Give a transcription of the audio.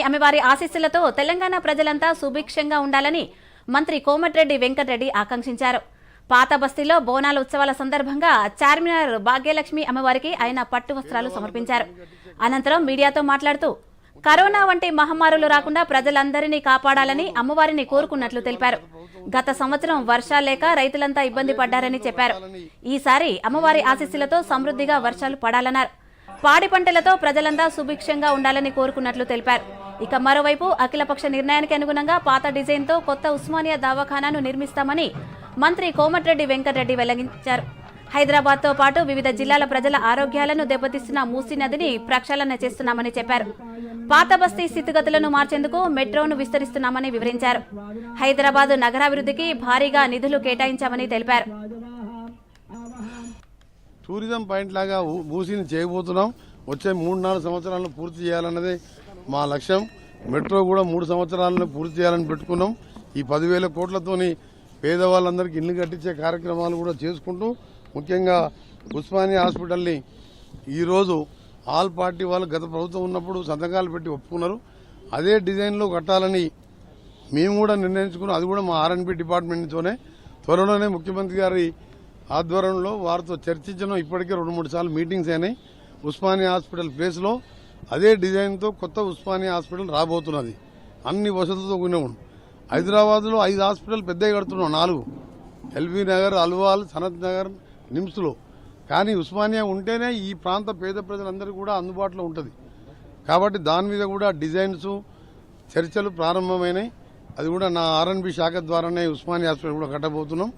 భాగ్యలక్ష్మి అమ్మవారి ఆశీస్సులతో తెలంగాణ ప్రజలంతా సుభిక్షంగా ఉండాలని మంత్రి కోమటిరెడ్డి వెంకటరెడ్డి ఆకాంక్షించారు. పాత బస్తీలో బోనాల ఉత్సవాల సందర్భంగా చార్మినార్ భాగ్యలక్ష్మి అమ్మవారికి ఆయన పట్టు వస్త్రాలు సమర్పించారు. అనంతరం మీడియాతో మాట్లాడుతూ కరోనా వంటి మహమ్మారులు రాకుండా ప్రజలందరినీ కాపాడాలని అమ్మవారిని కోరుకున్నట్లు తెలిపారు. గత సంవత్సరం వర్షాలు లేక రైతులంతా ఇబ్బంది పడ్డారని చెప్పారు. ఈసారి అమ్మవారి ఆశీస్సులతో సమృద్ధిగా వర్షాలు పడాలన్నారు. పాడి పంటలతో ప్రజలంతా సుభిక్షంగా ఉండాలని కోరుకున్నట్లు తెలిపారు. ఇక మరోవైపు అఖిలపక్ష నిర్ణయానికి అనుగుణంగా పాత డిజైన్తో కొత్త ఉస్మానియా దవాఖానాను నిర్మిస్తామని మంత్రి కోమటిరెడ్డి వెంకటరెడ్డి వెల్లడించారు. హైదరాబాద్తో పాటు వివిధ జిల్లాల ప్రజల ఆరోగ్యాలను దెబ్బతీస్తున్న మూసీ నదిని ప్రక్షాళన చేస్తున్నామని చెప్పారు. పాత బస్తీ స్థితిగతులను మార్చేందుకు మెట్రోను విస్తరిస్తున్నామని వివరించారు. హైదరాబాద్ నగరాభివృద్ధికి భారీగా నిధులు కేటాయించామని తెలిపారు. టూరిజం పాయింట్ లాగా మూసీని చేయబోతున్నాం. వచ్చే మూడు నాలుగు సంవత్సరాలను పూర్తి చేయాలన్నదే మా లక్ష్యం. మెట్రో కూడా మూడు సంవత్సరాలను పూర్తి చేయాలని పెట్టుకున్నాం. ఈ పదివేల కోట్లతోని పేదవాళ్ళందరికీ ఇల్లు కట్టించే కార్యక్రమాలు కూడా చేసుకుంటూ ముఖ్యంగా ఉస్మానియా హాస్పిటల్ని ఈరోజు ఆల్ పార్టీ వాళ్ళు గత ప్రభుత్వం ఉన్నప్పుడు సంతకాలు పెట్టి ఒప్పుకున్నారు. అదే డిజైన్లో కట్టాలని మేము కూడా నిర్ణయించుకున్నాం. అది కూడా మా ఆర్ఎన్బి డిపార్ట్మెంట్తోనే. త్వరలోనే ముఖ్యమంత్రి గారి ఆధ్వర్యంలో వారితో చర్చించడం ఇప్పటికే రెండు మూడు సార్లు మీటింగ్స్ అయినాయి. ఉస్మానియా హాస్పిటల్ ప్లేస్లో అదే డిజైన్తో కొత్త ఉస్మానియా హాస్పిటల్ రాబోతున్నది. అన్ని వసతులతో కూడిన హైదరాబాద్లో ఐదు హాస్పిటల్ పెద్దగా కడుతున్నాం నాలుగు. ఎల్బీ నగర్ అల్వాల్ సనత్ నగర్ నిమ్స్లో. కానీ ఉస్మానియా ఉంటేనే ఈ ప్రాంత పేద ప్రజలందరికీ కూడా అందుబాటులో ఉంటుంది. కాబట్టి దాని మీద కూడా డిజైన్స్ చర్చలు ప్రారంభమైనాయి. అది కూడా నా ఆర్ఎన్బి శాఖ ద్వారానే ఉస్మానియా హాస్పిటల్ కూడా కట్టబోతున్నాం.